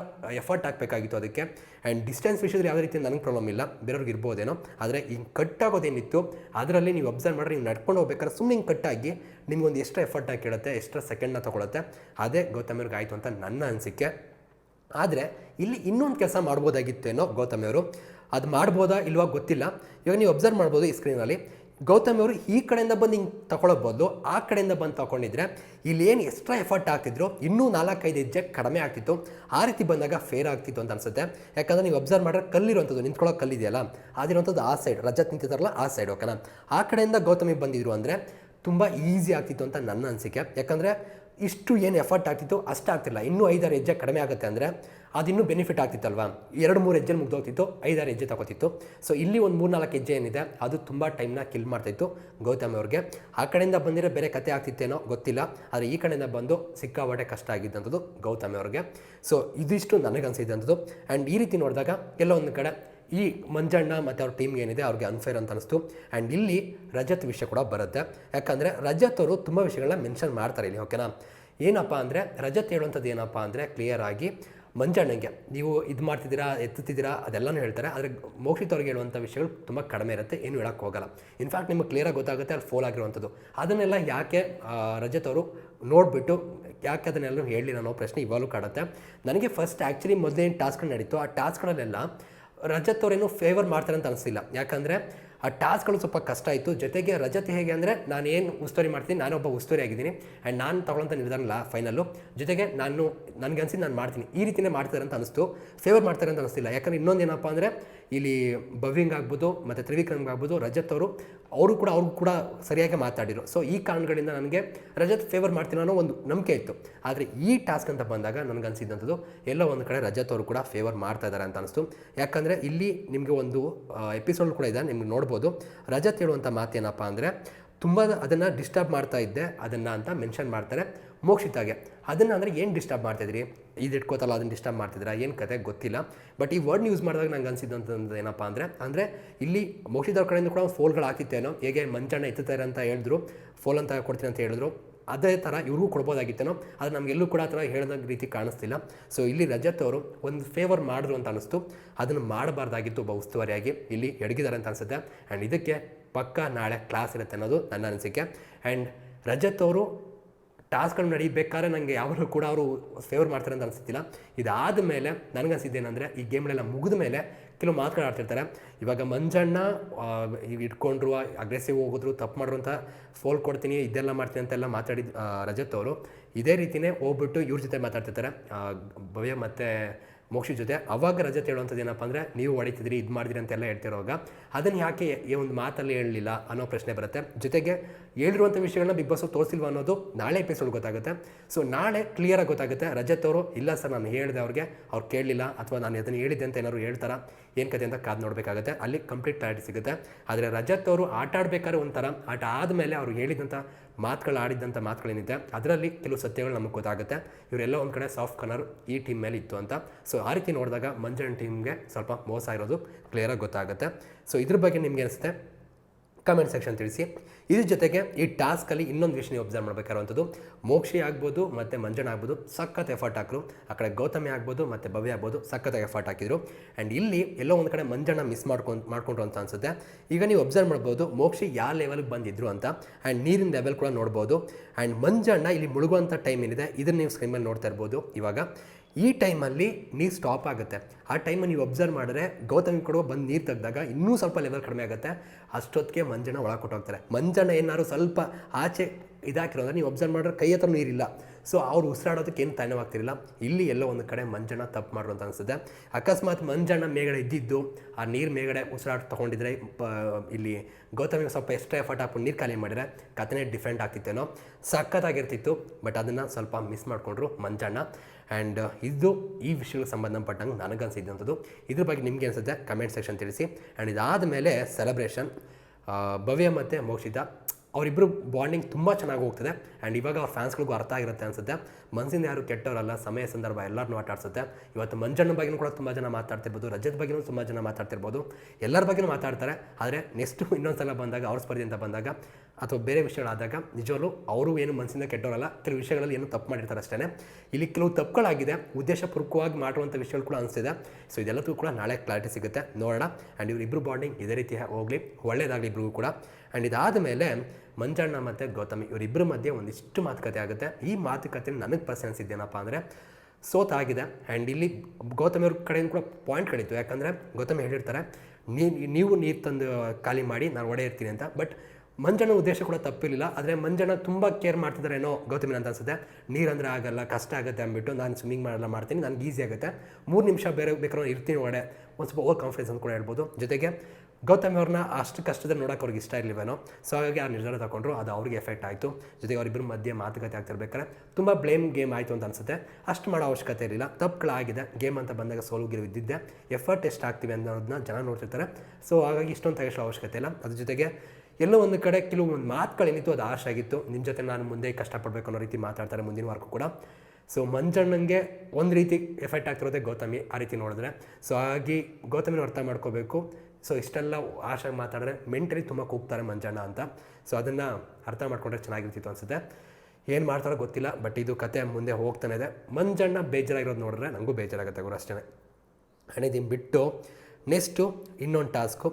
ಎಫರ್ಟ್ ಹಾಕಬೇಕಾಗಿತ್ತು ಅದಕ್ಕೆ. ಆ್ಯಂಡ್ ಡಿಸ್ಟೆನ್ಸ್ ವಿಷಯದಲ್ಲಿ ಯಾವುದೇ ರೀತಿ ನನಗೆ ಪ್ರಾಬ್ಲಮ್ ಇಲ್ಲ, ಬೇರೆಯವ್ರಿಗೆ ಇರ್ಬೋದೇನೋ. ಆದರೆ ಹಿಂಗೆ ಕಟ್ ಆಗೋದೇನಿತ್ತು, ಅದರಲ್ಲಿ ನೀವು ಅಬ್ಸರ್ವ್ ಮಾಡಿದ್ರೆ ನೀವು ನಡ್ಕೊಂಡು ಹೋಗ್ಬೇಕಾದ್ರೆ ಸುಮ್ಮನೆ ಹಿಂಗೆ ಕಟ್ಟಾಗಿ ನಿಮ್ಗೊಂದು ಎಕ್ಸ್ಟ್ರಾ ಎಫರ್ಟ್ ಹಾಕಿಡುತ್ತೆ ಎಕ್ಸ್ಟ್ರಾ ಸೆಕೆಂಡ್ನ ತೊಗೊಳುತ್ತೆ. ಅದೇ ಗೌತಮಿಯವ್ರಿಗೆ ಆಯಿತು ಅಂತ ನನ್ನ ಅನಿಸಿಕೆ. ಆದರೆ ಇಲ್ಲಿ ಇನ್ನೊಂದು ಕೆಲಸ ಮಾಡ್ಬೋದಾಗಿತ್ತೇನೋ ಗೌತಮಿಯವರು. ಅದು ಮಾಡ್ಬೋದಾ ಇಲ್ವಾ ಗೊತ್ತಿಲ್ಲ. ಇವಾಗ ನೀವು ಅಬ್ಸರ್ವ್ ಮಾಡ್ಬೋದು ಈ ಸ್ಕ್ರೀನಲ್ಲಿ ಗೌತಮ್ ಅವರು ಈ ಕಡೆಯಿಂದ ಬಂದು ಹಿಂಗೆ ತಗೊಳ್ಳೋ ಆ ಕಡೆಯಿಂದ ಬಂದು ತಗೊಂಡಿದ್ರೆ ಏನು ಎಕ್ಸ್ಟ್ರಾ ಎಫರ್ಟ್ ಆಗ್ತಿದ್ರು ಇನ್ನೂ ನಾಲ್ಕೈದು ಹೆಜ್ಜೆ ಕಡಿಮೆ ಆಗ್ತಿತ್ತು. ಆ ರೀತಿ ಬಂದಾಗ ಫೇರ್ ಆಗ್ತಿತ್ತು ಅಂತ ಅನ್ಸುತ್ತೆ. ಯಾಕಂದರೆ ನೀವು ಅಬ್ಸರ್ವ್ ಮಾಡಿದ್ರೆ ಕಲ್ಲಿರುವಂಥದ್ದು ನಿಂತ್ಕೊಳ್ಳೋ ಕಲ್ಲಿದೆಯಲ್ಲ, ಅದಿರುವಂಥದ್ದು ಆ ಸೈಡ್ ರಜತ್ ನಿಂತಿದ್ದಾರಲ್ಲ ಆ ಸೈಡ್ ಓಕೆನಾ ಆ ಕಡೆಯಿಂದ ಗೌತಮಿ ಬಂದಿದ್ರು ಅಂದರೆ ತುಂಬ ಈಸಿ ಆಗ್ತಿತ್ತು ಅಂತ ನನ್ನ ಅನಿಸಿಕೆ. ಯಾಕಂದರೆ ಇಷ್ಟು ಏನು ಎಫರ್ಟ್ ಆಗ್ತಿತ್ತು ಅಷ್ಟು ಆಗ್ತಿಲ್ಲ. ಇನ್ನೂ ಐದಾರು ಹೆಜ್ಜೆ ಕಡಿಮೆ ಆಗುತ್ತೆ ಅಂದರೆ ಅದಿನ್ನೂ ಬೆನಿಫಿಟ್ ಆಗ್ತಿತ್ತಲ್ವಾ? ಎರಡು, ಮೂರು ಹೆಜ್ಜೆ ಮುಗ್ದೋಗ್ತಿತ್ತು, ಐದಾರು ಹೆಜ್ಜೆ ತಗೋತಿತ್ತು. ಸೊ ಇಲ್ಲಿ ಒಂದು ಮೂರು ನಾಲ್ಕು ಹೆಜ್ಜೆ ಏನಿದೆ, ಅದು ತುಂಬ ಟೈಮ್ನ ಕಿಲ್ ಮಾಡ್ತಾಯಿತ್ತು ಗೌತಮ್ ಅವ್ರಿಗೆ. ಆ ಕಡೆಯಿಂದ ಬಂದಿರೋ ಬೇರೆ ಕತೆ ಆಗ್ತಿತ್ತೇನೋ ಗೊತ್ತಿಲ್ಲ, ಆದರೆ ಈ ಕಡೆಯಿಂದ ಬಂದು ಸಿಕ್ಕಾಪಟ್ಟೆ ಕಷ್ಟ ಆಗಿದ್ದಂಥದ್ದು ಗೌತಮ್ ಅವ್ರಿಗೆ. ಸೊ ಇದಿಷ್ಟು ನನಗನ್ಸಿದ್ದಂಥದ್ದು ಆ್ಯಂಡ್ ಈ ರೀತಿ ನೋಡಿದಾಗ ಕೆಲವೊಂದು ಕಡೆ ಈ ಮಂಜಣ್ಣ ಮತ್ತು ಅವ್ರ ಟೀಮ್ಗೆ ಏನಿದೆ, ಅವ್ರಿಗೆ ಅನ್ಫೇರ್ ಅಂತ ಅನಿಸ್ತು. ಆ್ಯಂಡ್ ಇಲ್ಲಿ ರಜತ್ ವಿಷಯ ಕೂಡ ಬರುತ್ತೆ. ಯಾಕಂದರೆ ರಜತ್ ಅವರು ತುಂಬ ವಿಷಯಗಳನ್ನ ಮೆನ್ಷನ್ ಮಾಡ್ತಾರೆ ಇಲ್ಲಿ ಓಕೆನಾ ಏನಪ್ಪ ಅಂದರೆ, ರಜತ್ ಹೇಳುವಂಥದ್ದು ಏನಪ್ಪ ಅಂದರೆ ಕ್ಲಿಯರ್ ಆಗಿ ಮಂಜಣ್ಣಂಗೆ, ನೀವು ಇದು ಮಾಡ್ತಿದ್ದೀರಾ, ಎತ್ತುತ್ತಿದ್ದೀರಾ, ಅದೆಲ್ಲನೂ ಹೇಳ್ತಾರೆ. ಆದರೆ ಮೋಕ್ಷಿತ್ ಅವ್ರಿಗೆ ಹೇಳುವಂಥ ವಿಷಯಗಳು ತುಂಬ ಕಡಿಮೆ ಇರುತ್ತೆ, ಏನು ಹೇಳೋಕ್ಕೆ ಹೋಗಲ್ಲ. ಇನ್ಫ್ಯಾಕ್ಟ್ ನಿಮಗೆ ಕ್ಲಿಯರಾಗಿ ಗೊತ್ತಾಗುತ್ತೆ, ಅಲ್ಲಿ ಫೋಲ್ ಆಗಿರುವಂಥದ್ದು. ಅದನ್ನೆಲ್ಲ ಯಾಕೆ ರಜತ್ ಅವರು ನೋಡಿಬಿಟ್ಟು, ಯಾಕೆ ಅದನ್ನೆಲ್ಲ ಹೇಳಿ ಅನ್ನೋ ಪ್ರಶ್ನೆ ಇವಾಗಲೂ ಕಾಡುತ್ತೆ. ನನಗೆ ಫಸ್ಟ್ ಆ್ಯಕ್ಚುಲಿ ಮೊದಲೇನು ಟಾಸ್ಕ್ಗಳು ನಡೀತು ಆ ಟಾಸ್ಕ್ಗಳಲ್ಲೆಲ್ಲ ರಜತ್ ಅವರೇನು ಫೇವರ್ ಮಾಡ್ತಾರೆ ಅಂತ ಅನಿಸಿಲ್ಲ. ಯಾಕಂದರೆ ಆ ಟಾಸ್ಕ್ಗಳು ಸ್ವಲ್ಪ ಕಷ್ಟ ಆಯಿತು. ಜೊತೆಗೆ ರಜತಿ ಹೇಗೆ ಅಂದರೆ ನಾನು ಏನು ಉಸ್ತುವಾರಿ ಮಾಡ್ತೀನಿ, ನಾನೊಬ್ಬ ಉಸ್ತುವಾರಿ ಆಗಿದ್ದೀನಿ. ಆ್ಯಂಡ್ ನಾನು ತೊಗೊಳ್ಳೋಂಥ ನಿರ್ಧಾರ ಫೈನಲ್ಲು ಜೊತೆಗೆ ನಾನು, ನನಗೆ ಅನ್ಸಿ ನಾನು ಮಾಡ್ತೀನಿ. ಈ ರೀತಿಯೇ ಮಾಡ್ತಾರೆ ಅಂತ ಅನಿಸ್ತು. ಫೇವರ್ ಮಾಡ್ತಾರೆ ಅಂತ ಅನಿಸ್ತಿಲ್ಲ. ಯಾಕಂದರೆ ಇನ್ನೊಂದು ಏನಪ್ಪ ಅಂದರೆ ಇಲ್ಲಿ ಬವಿಂಗ್ ಆಗ್ಬೋದು, ಮತ್ತು ತ್ರಿವಿಕ್ರಮ್ಗೆ ಆಗ್ಬೋದು, ರಜತ್ ಅವರು ಅವರು ಕೂಡ ಅವ್ರಿಗೂ ಕೂಡ ಸರಿಯಾಗಿ ಮಾತಾಡಿರು ಸೊ ಈ ಕಾರಣಗಳಿಂದ ನನಗೆ ರಜತ್ ಫೇವರ್ ಮಾಡ್ತೀನಿ ಅನ್ನೋ ಒಂದು ನಂಬಿಕೆ ಇತ್ತು. ಆದರೆ ಈ ಟಾಸ್ಕ್ ಅಂತ ಬಂದಾಗ ನನಗೆ ಅನಿಸಿದಂಥದ್ದು ಎಲ್ಲೋ ಒಂದು ಕಡೆ ರಜತ್ ಅವರು ಕೂಡ ಫೇವರ್ ಮಾಡ್ತಾ ಇದ್ದಾರೆ ಅಂತ ಅನಿಸ್ತು. ಯಾಕಂದರೆ ಇಲ್ಲಿ ನಿಮಗೆ ಒಂದು ಎಪಿಸೋಡ್ ಕೂಡ ಇದೆ, ನಿಮ್ಗೆ ನೋಡ್ಬೋದು. ರಜತ್ ಹೇಳುವಂಥ ಮಾತೇನಪ್ಪ ಅಂದರೆ, ತುಂಬ ಅದನ್ನು ಡಿಸ್ಟರ್ಬ್ ಮಾಡ್ತಾ ಇದ್ದೆ, ಅದನ್ನು ಅಂತ ಮೆನ್ಷನ್ ಮಾಡ್ತಾರೆ. ಮೋಕ್ಷಿತಾಗೆ ಅದನ್ನು ಅಂದರೆ ಏನು ಡಿಸ್ಟರ್ಬ್ ಮಾಡ್ತಿದ್ರಿ ಇದು ಇಟ್ಕೋತಲ್ಲ, ಅದನ್ನು ಡಿಸ್ಟರ್ಬ್ ಮಾಡ್ತಿದ್ದೀರಾ? ಏನು ಕತೆ? ಗೊತ್ತಿಲ್ಲ. ಬಟ್ ಈ ವರ್ಡ್ ಯೂಸ್ ಮಾಡಿದಾಗ ನಂಗೆ ಅನಿಸಿದಂಥದ್ದು ಏನಪ್ಪ ಅಂದರೆ ಅಂದರೆ ಇಲ್ಲಿ ಮೋಕ್ಷಿತವ್ರ ಕಡೆಯಿಂದ ಕೂಡ ಫೋಲ್ಗಳು ಆಗ್ತಿತ್ತೇನೋ? ಹೇಗೆ ಮಂಚಣ್ಣ ಎತ್ತುತ್ತಾರೆ ಅಂತ ಹೇಳಿದ್ರು. ಫೋಲ್ ಅಂತ ಕೊಡ್ತೀನಿ ಅಂತ ಹೇಳಿದ್ರು. ಅದೇ ಥರ ಇವ್ರಿಗೂ ಕೊಡ್ಬೋದಾಗಿತ್ತೇನೋ ಅದು ನಮಗೆಲ್ಲೂ ಕೂಡ ಆ ಥರ ಹೇಳಿದ ರೀತಿ ಕಾಣಿಸ್ತಿಲ್ಲ. ಸೊ ಇಲ್ಲಿ ರಜತ್ ಅವರು ಒಂದು ಫೇವರ್ ಮಾಡಿದ್ರು ಅಂತ ಅನಿಸ್ತು ಅದನ್ನು ಮಾಡಬಾರ್ದಾಗಿತ್ತು ಒಬ್ಬ ಉಸ್ತುವಾರಿಯಾಗಿ ಇಲ್ಲಿ ಎಡಗಿದ್ದಾರೆ ಅಂತ ಅನಿಸುತ್ತೆ. ಆ್ಯಂಡ್ ಇದಕ್ಕೆ ಪಕ್ಕ ನಾಳೆ ಕ್ಲಾಸ್ ಇರುತ್ತೆ ಅನ್ನೋದು ನನ್ನ ಅನಿಸಿಕೆ. ಆ್ಯಂಡ್ ರಜತ್ ಅವರು ಟಾಸ್ಕ್ಗಳು ನಡೀಬೇಕಾದ್ರೆ ನನಗೆ ಯಾವಾಗಲೂ ಕೂಡ ಅವರು ಫೇವರ್ ಮಾಡ್ತಾರೆ ಅಂತ ಅನಿಸ್ತಿಲ್ಲ. ಇದಾದ ಮೇಲೆ ನನಗನ್ಸಿದ್ದೇನೆಂದರೆ ಈ ಗೇಮ್ಗಳೆಲ್ಲ ಮುಗಿದ ಮೇಲೆ ಕೆಲವು ಮಾತುಗಳು ಆಡ್ತಿರ್ತಾರೆ. ಇವಾಗ ಮಂಜಣ್ಣ ಇಟ್ಕೊಂಡ್ರು ಅಗ್ರೆಸಿವ್ ಹೋಗಿದ್ರು, ತಪ್ಪು ಮಾಡ್ರು ಅಂತ ಫೋಲ್ ಕೊಡ್ತೀನಿ, ಇದೆಲ್ಲ ಮಾಡ್ತೀನಿ ಅಂತೆಲ್ಲ ಮಾತಾಡಿದ ರಜತ್ ಅವರು. ಇದೇ ರೀತಿಯೇ ಹೋಗ್ಬಿಟ್ಟು ಇವ್ರ ಜೊತೆ ಮಾತಾಡ್ತಿರ್ತಾರೆ. ಭವ್ಯ ಮತ್ತು ಮೋಕ್ಷಿ ಜೊತೆ ಅವಾಗ ರಜೆ ತೇಳುವಂಥದ್ದು ಏನಪ್ಪ ಅಂದರೆ ನೀವು ಹೊಡಿತಿದ್ರಿ, ಇದು ಮಾಡಿದ್ರಿ ಅಂತೆಲ್ಲ ಹೇಳ್ತಿರೋವಾಗ ಅದನ್ನು ಯಾಕೆ ಈ ಒಂದು ಮಾತಲ್ಲಿ ಹೇಳಲಿಲ್ಲ ಅನ್ನೋ ಪ್ರಶ್ನೆ ಬರುತ್ತೆ. ಜೊತೆಗೆ ಹೇಳಿರುವಂಥ ವಿಷಯಗಳನ್ನ ಬಿಗ್ ಬಾಸ್ ತೋರಿಸಿಲ್ವ ಅನ್ನೋದು ನಾಳೆ ಎಪಿಸೋಡ್ ಗೊತ್ತಾಗುತ್ತೆ. ಸೊ ನಾಳೆ ಕ್ಲಿಯರಾಗಿ ಗೊತ್ತಾಗುತ್ತೆ. ರಜೆ ಅವರು ಇಲ್ಲ ಸರ್, ನಾನು ಹೇಳಿದೆ ಅವ್ರಿಗೆ, ಅವ್ರು ಕೇಳಲಿಲ್ಲ ಅಥವಾ ನಾನು ಅದನ್ನು ಹೇಳಿದ್ದೆ ಅಂತ ಏನಾದ್ರು ಹೇಳ್ತಾರಾ, ಏನು ಕತೆ ಅಂತ ಕಾದು ನೋಡಬೇಕಾಗುತ್ತೆ. ಅಲ್ಲಿ ಕಂಪ್ಲೀಟ್ ಕ್ಲಾರಿಟಿ ಸಿಗುತ್ತೆ. ಆದರೆ ರಜೆ ಅವರು ಆಟ ಆಡಬೇಕಾದ್ರೆ ಒಂಥರ, ಆಟ ಆದಮೇಲೆ ಅವ್ರು ಹೇಳಿದಂಥ ಮಾತುಗಳು ಆಡಿದ್ದಂಥ ಮಾತುಗಳೇನಿದೆ, ಅದರಲ್ಲಿ ಕೆಲವು ಸತ್ಯಗಳು ನಮಗೆ ಗೊತ್ತಾಗುತ್ತೆ. ಇವರೆಲ್ಲ ಒಂದು ಕಡೆ ಸಾಫ್ಟ್ ಕಾರ್ನರ್ ಈ ಟೀಮ್ ಮೇಲೆ ಇತ್ತು ಅಂತ. ಸೊ ಆ ರೀತಿ ನೋಡಿದಾಗ ಮಂಜನ್ ಟೀಮ್ಗೆ ಸ್ವಲ್ಪ ಮೋಸ ಇರೋದು ಕ್ಲಿಯರಾಗಿ ಗೊತ್ತಾಗುತ್ತೆ. ಸೊ ಇದ್ರ ಬಗ್ಗೆ ನಿಮ್ಗೆ ಅನಿಸುತ್ತೆ ಕಮೆಂಟ್ ಸೆಕ್ಷನ್ ತಿಳಿಸಿ. ಇದ್ರ ಜೊತೆಗೆ ಈ ಟಾಸ್ಕಲ್ಲಿ ಇನ್ನೊಂದು ವಿಷಯ ನೀವು ಅಬ್ಸರ್ವ್ ಮಾಡಬೇಕಾಗಿರುವಂಥದ್ದು ಮೋಕ್ಷಿ ಆಗ್ಬೋದು ಮತ್ತು ಮಂಜಣ್ಣ ಆಗ್ಬೋದು, ಸಖತ್ ಎಫರ್ಟ್ ಹಾಕಿದ್ರು ಆ ಕಡೆ ಗೌತಮಿ ಆಗ್ಬೋದು ಮತ್ತು ಭವ್ಯ ಆಗ್ಬೋದು ಸಖತ್ತಾಗಿ ಎಫರ್ಟ್ ಹಾಕಿದ್ರು. ಆ್ಯಂಡ್ ಇಲ್ಲಿ ಎಲ್ಲೋ ಒಂದು ಕಡೆ ಮಂಜಣ್ಣ ಮಿಸ್ ಮಾಡ್ಕೊಂಡು, ಮಾಡ್ಕೊಂಡ್ರು ಅಂತ ಅನ್ಸುತ್ತೆ. ಈಗ ನೀವು ಅಬ್ಸರ್ವ್ ಮಾಡ್ಬೋದು, ಮೋಕ್ಷಿ ಯಾವ ಲೆವೆಲ್ಗೆ ಬಂದಿದ್ರು ಅಂತ. ಆ್ಯಂಡ್ ನೀರಿನ ಲೆವೆಲ್ ಕೂಡ ನೋಡ್ಬೋದು. ಆ್ಯಂಡ್ ಮಂಜಣ್ಣ ಇಲ್ಲಿ ಮುಳುಗುವಂಥ ಟೈಮ್ ಏನಿದೆ, ಇದನ್ನು ನೀವು ಸ್ಕ್ರೀನ್ ಮೇಲೆ ನೋಡ್ತಾ ಇರ್ಬೋದು ಇವಾಗ. ಈ ಟೈಮಲ್ಲಿ ನೀರು ಸ್ಟಾಪ್ ಆಗುತ್ತೆ. ಆ ಟೈಮಲ್ಲಿ ನೀವು ಅಬ್ಸರ್ವ್ ಮಾಡಿದ್ರೆ ಗೌತಮಿ ಕೊಡುವ ಬಂದು ನೀರು ತೆಗೆದಾಗ ಇನ್ನೂ ಸ್ವಲ್ಪ ಲೆವೆಲ್ ಕಡಿಮೆ ಆಗುತ್ತೆ. ಅಷ್ಟೊತ್ತಿಗೆ ಮಂಜಣ್ಣ ಒಳಗೆ ಕೊಟ್ಟೋಗ್ತಾರೆ ಮಂಜಣ್ಣ ಏನಾದ್ರು ಸ್ವಲ್ಪ ಆಚೆ ಇದಾಕಿರೋದ್ರೆ ನೀವು ಅಬ್ಸರ್ವ್ ಮಾಡಿದ್ರೆ ಕೈ ಹತ್ರ ನೀರಿಲ್ಲ. ಸೊ ಅವ್ರು ಉಸಿರಾಡೋದಕ್ಕೆ ಏನು ತಾಣವಾಗ್ತಿರಲಿಲ್ಲ ಇಲ್ಲಿ ಎಲ್ಲೋ ಒಂದು ಕಡೆ ಮಂಜಣ್ಣ ತಪ್ಪು ಮಾಡ್ರು ಅಂತ ಅನಿಸುತ್ತೆ. ಅಕಸ್ಮಾತ್ ಮಂಜಣ್ಣ ಮೇಗಡೆ ಇದ್ದಿದ್ದು, ಆ ನೀರು ಮೇಗಡೆ ಉಸಿರಾಟ ತೊಗೊಂಡಿದ್ರೆ ಇಲ್ಲಿ ಗೌತಮಿಗೆ ಸ್ವಲ್ಪ ಎಕ್ಸ್ಟ್ರಾ ಎಫರ್ಟ್ ಹಾಕ್ಕೊಂಡು ನೀರು ಖಾಲಿ ಮಾಡಿದ್ರೆ ಕಥನೆ ಡಿಫ್ರೆಂಟ್ ಆಗ್ತಿತ್ತೇನೋ. ಸಖತ್ತಾಗಿರ್ತಿತ್ತು ಬಟ್ ಅದನ್ನು ಸ್ವಲ್ಪ ಮಿಸ್ ಮಾಡಿಕೊಂಡ್ರು ಮಂಜಣ್ಣ ಆ್ಯಂಡ್ ಇದು ಈ ವಿಷಯಕ್ಕೆ ಸಂಬಂಧಪಟ್ಟಂಗೆ ನನಗನ್ಸಿದ್ದಂಥದ್ದು ಇದ್ರ ಬಗ್ಗೆ ನಿಮಗೆ ಅನಿಸುತ್ತೆ ಕಮೆಂಟ್ ಸೆಕ್ಷನ್ ತಿಳಿಸಿ. ಆ್ಯಂಡ್ ಇದಾದ ಮೇಲೆ ಸೆಲೆಬ್ರೇಷನ್ ಭವ್ಯ ಮತ್ತು ಮೋಕ್ಷಿತ. ಅವರಿಬ್ಬರು ಬಾಂಡಿಂಗ್ ತುಂಬ ಚೆನ್ನಾಗಿ ಹೋಗ್ತದೆ. ಆ್ಯಂಡ್ ಇವಾಗ ಅವ್ರ ಫ್ಯಾನ್ಸ್ಗಳಿಗೂ ಅರ್ಥ ಆಗಿರುತ್ತೆ ಅನಿಸುತ್ತೆ. ಮನಸ್ಸಿಂದ ಯಾರು ಕೆಟ್ಟವರಲ್ಲ, ಸಮಯ ಸಂದರ್ಭ ಎಲ್ಲರನ್ನೂ ಆಟಾಡ್ಸುತ್ತೆ ಇವತ್ತು ಮಂಜಣ್ಣ ಬಗ್ಗೆನೂ ಕೂಡ ತುಂಬ ಜನ ಮಾತಾಡ್ತಿರ್ಬೋದು, ರಜತ್ ಬಗ್ಗೆನೂ ತುಂಬ ಜನ ಮಾತಾಡ್ತಿರ್ಬೋದು. ಎಲ್ಲರ ಬಗ್ಗೆನೂ ಮಾತಾಡ್ತಾರೆ. ಆದರೆ ನೆಕ್ಸ್ಟು ಇನ್ನೊಂದು ಸಲ ಬಂದಾಗ, ಅವ್ರ ಸ್ಪರ್ಧೆ ಅಂತ ಬಂದಾಗ, ಅಥವಾ ಬೇರೆ ವಿಷಯಗಳಾದಾಗ ನಿಜವಲ್ಲೂ ಅವರು ಏನು ಮನಸ್ಸಿಂದ ಕೆಟ್ಟವರಲ್ಲ, ಕೆಲವು ವಿಷಯಗಳಲ್ಲಿ ಏನು ತಪ್ಪು ಮಾಡಿರ್ತಾರೆ ಅಷ್ಟೇ ಇಲ್ಲಿ ಕೆಲವು ತಪ್ಪುಗಳಾಗಿದೆ. ಉದ್ದೇಶಪೂರ್ವಕವಾಗಿ ಮಾಡುವಂಥ ವಿಷಯಗಳು ಕೂಡ ಅನಿಸ್ತಿದೆ. ಸೊ ಇದೆಲ್ಲದಕ್ಕೂ ಕೂಡ ನಾಳೆ ಕ್ಲಾರಿಟಿ ಸಿಗುತ್ತೆ. ನೋಡೋಣ. ಆ್ಯಂಡ್ ಇವರಿಬ್ಬರು ಬಾಂಡಿಂಗ್ ಇದೇ ರೀತಿ ಹೋಗಲಿ. ಒಳ್ಳೆಯದಾಗಲಿ ಇಬ್ಬರಿಗೂ ಕೂಡ. ಆ್ಯಂಡ್ ಇದಾದ ಮೇಲೆ ಮಂಜಣ್ಣ ಮತ್ತು ಗೌತಮಿ ಇವರಿಬ್ಬರ ಮಧ್ಯೆ ಒಂದಿಷ್ಟು ಮಾತುಕತೆ ಆಗುತ್ತೆ. ಈ ಮಾತುಕತೆ ನನಗೆ ಪರ್ಸೆನ್ಸ್ ಇದ್ದೇನಪ್ಪ ಅಂದರೆ ಸೋತಾಗಿದೆ. ಆ್ಯಂಡ್ ಇಲ್ಲಿ ಗೌತಮಿ ಅವ್ರ ಕಡೆಯಿಂದ ಕೂಡ ಪಾಯಿಂಟ್ ಕಳೀತು. ಯಾಕಂದರೆ ಗೌತಮಿ ಹೇಳಿರ್ತಾರೆ ನೀವು ನೀರು ತಂದು ಖಾಲಿ ಮಾಡಿ ನಾನು ಒಡೆ ಇರ್ತೀನಿ ಅಂತ. ಬಟ್ ಮಂಜಣ್ಣ ಉದ್ದೇಶ ಕೂಡ ತಪ್ಪಿರಲಿಲ್ಲ. ಆದರೆ ಮಂಜಣ್ಣ ತುಂಬ ಕೇರ್ ಮಾಡ್ತಿದ್ದಾರೇನೋ ಗೌತಮಿ ಅಂತ ಅನ್ಸುತ್ತೆ. ನೀರಂದರೆ ಆಗಲ್ಲ, ಕಷ್ಟ ಆಗುತ್ತೆ ಅಂದ್ಬಿಟ್ಟು ನಾನು ಸ್ವಿಮ್ಮಿಂಗ್ ಮಾಡಲ್ಲ, ಮಾಡ್ತೀನಿ, ನನಗೆ ಈಸಿ ಆಗುತ್ತೆ. ಮೂರು ನಿಮಿಷ ಬೇರೆ ಬೇಕಾದ್ರೆ ಇರ್ತೀನಿ ಒಡೆ. ಒಂದು ಸ್ವಲ್ಪ ಓವರ್ ಕಾನ್ಫಿಡೆನ್ಸ್ ಅಂತ ಕೂಡ ಹೇಳ್ಬೋದು. ಜೊತೆಗೆ ಗೌತಮಿ ಅವ್ರನ್ನ ಅಷ್ಟು ಕಷ್ಟದ ನೋಡೋಕೆ ಅವ್ರಿಗೆ ಇಷ್ಟ ಇರಲಿವೇನೋ ಸೊ ಹಾಗಾಗಿ ಆ ನಿರ್ಧಾರ ತಗೊಂಡ್ರು, ಅದು ಅವ್ರಿಗೆ ಎಫೆಕ್ಟ್ ಆಯಿತು. ಜೊತೆಗೆ ಅವರಿಬ್ಬರ ಮಧ್ಯೆ ಮಾತುಕತೆ ಆಗ್ತಿರ್ಬೇಕಾದ್ರೆ ತುಂಬ ಬ್ಲೇಮ್ ಗೇಮ್ ಆಯಿತು ಅಂತ ಅನಿಸುತ್ತೆ. ಅಷ್ಟು ಮಾಡೋ ಅವಶ್ಯಕತೆ ಇರಲಿಲ್ಲ. ತಪ್ಪುಗಳಾಗಿದೆ ಗೇಮ್ ಅಂತ ಬಂದಾಗ ಸೋಲು ಗೆಲುವು ಇದ್ದಿದ್ದೆ. ಎಫರ್ಟ್ ಎಷ್ಟು ಆಗ್ತೀವಿ ಅನ್ನೋದನ್ನ ಜನ ನೋಡ್ತಿರ್ತಾರೆ. ಸೊ ಹಾಗಾಗಿ ಇಷ್ಟೊಂದು ತೆಗೆಸೋ ಅವಶ್ಯಕತೆ ಇಲ್ಲ. ಅದ್ರ ಜೊತೆಗೆ ಎಲ್ಲೋ ಒಂದು ಕಡೆ ಕೆಲವೊಂದು ಮಾತುಗಳೇನಿತ್ತು ಅದು ಆಶ್ ಆಗಿತ್ತು. ನಿಮ್ಮ ಜೊತೆ ನಾನು ಮುಂದೆ ಕಷ್ಟಪಡಬೇಕು ಅನ್ನೋ ರೀತಿ ಮಾತಾಡ್ತಾರೆ ಮುಂದಿನ ವಾರಕ್ಕೂ ಕೂಡ. ಸೊ ಮಂಜಣ್ಣಂಗೆ ಒಂದು ರೀತಿ ಎಫೆಕ್ಟ್ ಆಗ್ತಿರೋದೇ ಗೌತಮಿ ಆ ರೀತಿ ನೋಡಿದ್ರೆ. ಸೊ ಹಾಗಾಗಿ ಗೌತಮಿನ ಅರ್ಥ ಮಾಡ್ಕೋಬೇಕು. ಸೊ ಇಷ್ಟೆಲ್ಲ ಆಶಾಗಿ ಮಾತಾಡಿದ್ರೆ ಮೆಂಟಲಿ ತುಂಬ ಕೂಗ್ತಾರೆ ಮಂಜಣ್ಣ ಅಂತ. ಸೊ ಅದನ್ನು ಅರ್ಥ ಮಾಡ್ಕೊಂಡ್ರೆ ಚೆನ್ನಾಗಿರ್ತಿತ್ತು ಅನಿಸುತ್ತೆ. ಏನು ಮಾಡ್ತಾರೋ ಗೊತ್ತಿಲ್ಲ ಬಟ್ ಇದು ಕತೆ ಮುಂದೆ ಹೋಗ್ತಾನೆ ಇದೆ. ಮಂಜಣ್ಣ ಬೇಜಾರಾಗಿರೋದು ನೋಡಿದ್ರೆ ನನಗೂ ಬೇಜಾರಾಗುತ್ತೆ ಗುರು ಅಷ್ಟೇ ಆ್ಯಂಡ್ ಇದನ್ನು ಬಿಟ್ಟು ನೆಕ್ಸ್ಟು ಇನ್ನೊಂದು ಟಾಸ್ಕು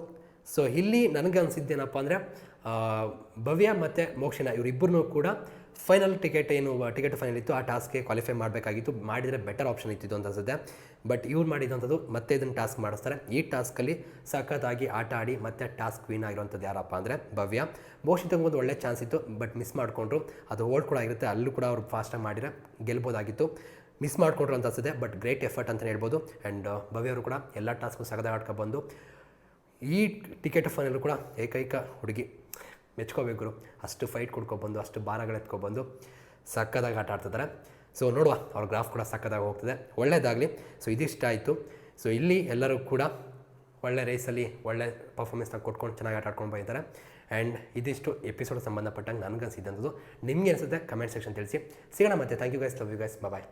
ಸೊ ಇಲ್ಲಿ ನನಗೆ ಅನಿಸಿದ್ದೇನಪ್ಪ ಅಂದರೆ ಭವ್ಯ ಮತ್ತು ಮೋಕ್ಷಿನ ಇವರಿಬ್ಬರನ್ನೂ ಕೂಡ ಫೈನಲ್ ಟಿಕೆಟ್ ಏನು ಟಿಕೆಟ್ ಫೈನಲ್ ಇತ್ತು, ಆ ಟಾಸ್ಕ್ಗೆ ಕ್ವಾಲಿಫೈ ಮಾಡಬೇಕಾಗಿತ್ತು, ಮಾಡಿದರೆ ಬೆಟರ್ ಆಪ್ಷನ್ ಇತ್ತಿತ್ತು ಅಂತ ಅನ್ಸುತ್ತೆ. ಬಟ್ ಇವ್ರು ಮಾಡಿದಂಥದ್ದು ಮತ್ತೆ ಇದನ್ನು ಟಾಸ್ಕ್ ಮಾಡಿಸ್ತಾರೆ. ಈ ಟಾಸ್ಕಲ್ಲಿ ಸಖತ್ತಾಗಿ ಆಟ ಆಡಿ ಮತ್ತೆ ಟಾಸ್ಕ್ ವಿನ್ ಆಗಿರುವಂಥದ್ದು ಯಾರಪ್ಪ ಅಂದರೆ ಭವ್ಯ. ಮೋಕ್ಷಿತಂಗೆ ಒಂದು ಒಳ್ಳೆ ಚಾನ್ಸ್ ಇತ್ತು ಬಟ್ ಮಿಸ್ ಮಾಡಿಕೊಂಡ್ರು. ಅದು ಓಲ್ಡ್ ಕೂಡ ಆಗಿರುತ್ತೆ. ಅಲ್ಲೂ ಕೂಡ ಅವ್ರು ಫಾಸ್ಟಾಗಿ ಮಾಡಿದರೆ ಗೆಲ್ಬೋದಾಗಿತ್ತು. ಮಿಸ್ ಮಾಡಿಕೊಂಡ್ರು ಅಂತ ಅನ್ಸುತ್ತೆ ಬಟ್ ಗ್ರೇಟ್ ಎಫರ್ಟ್ ಅಂತಲೇ ಹೇಳ್ಬೋದು. ಆ್ಯಂಡ್ ಭವ್ಯ ಅವರು ಕೂಡ ಎಲ್ಲ ಟಾಸ್ಕು ಆಡ್ಕೊ ಬಂದು ಈ ಟಿಕೆಟ್ ಫೈನಲ್ಲೂ ಕೂಡ ಏಕೈಕ ಹುಡುಗಿ ಮೆಚ್ಕೋಬೇಕು. ಅಷ್ಟು ಫೈಟ್ ಕೊಡ್ಕೊಬಂದು, ಅಷ್ಟು ಭಾರಗಳು ಎತ್ಕೊಬಂದು ಸಕ್ಕದಾಗಿ ಆಟ ಆಡ್ತಿದ್ದಾರೆ ಸೊ ನೋಡುವ. ಅವ್ರ ಗ್ರಾಫ್ ಕೂಡ ಸಕ್ಕದಾಗಿ ಹೋಗ್ತದೆ. ಒಳ್ಳೆಯದಾಗಲಿ ಸೊ ಇದಿಷ್ಟ ಆಯಿತು. ಸೊ ಇಲ್ಲಿ ಎಲ್ಲರೂ ಕೂಡ ಒಳ್ಳೆ ರೇಸಲ್ಲಿ ಒಳ್ಳೆ ಪರ್ಫಾರ್ಮೆನ್ಸ್ನ ಕೊಟ್ಕೊಂಡು ಚೆನ್ನಾಗಿ ಆಟ ಆಡ್ಕೊಂಡು ಬಂದಿದ್ದಾರೆ. ಆ್ಯಂಡ್ ಇದಿಷ್ಟು ಎಪಿಸೋಡ್ ಸಂಬಂಧಪಟ್ಟಂಗೆ ನನಗನ್ಸಿದ್ದಂಥದ್ದು ನಿಮಗೆ ಅನಿಸುತ್ತೆ ಕಮೆಂಟ್ ಸೆಕ್ಷನ್ ತಿಳಿಸಿ. ಸಿಗೋಣ ಮತ್ತೆ. Thank you guys love you guys bye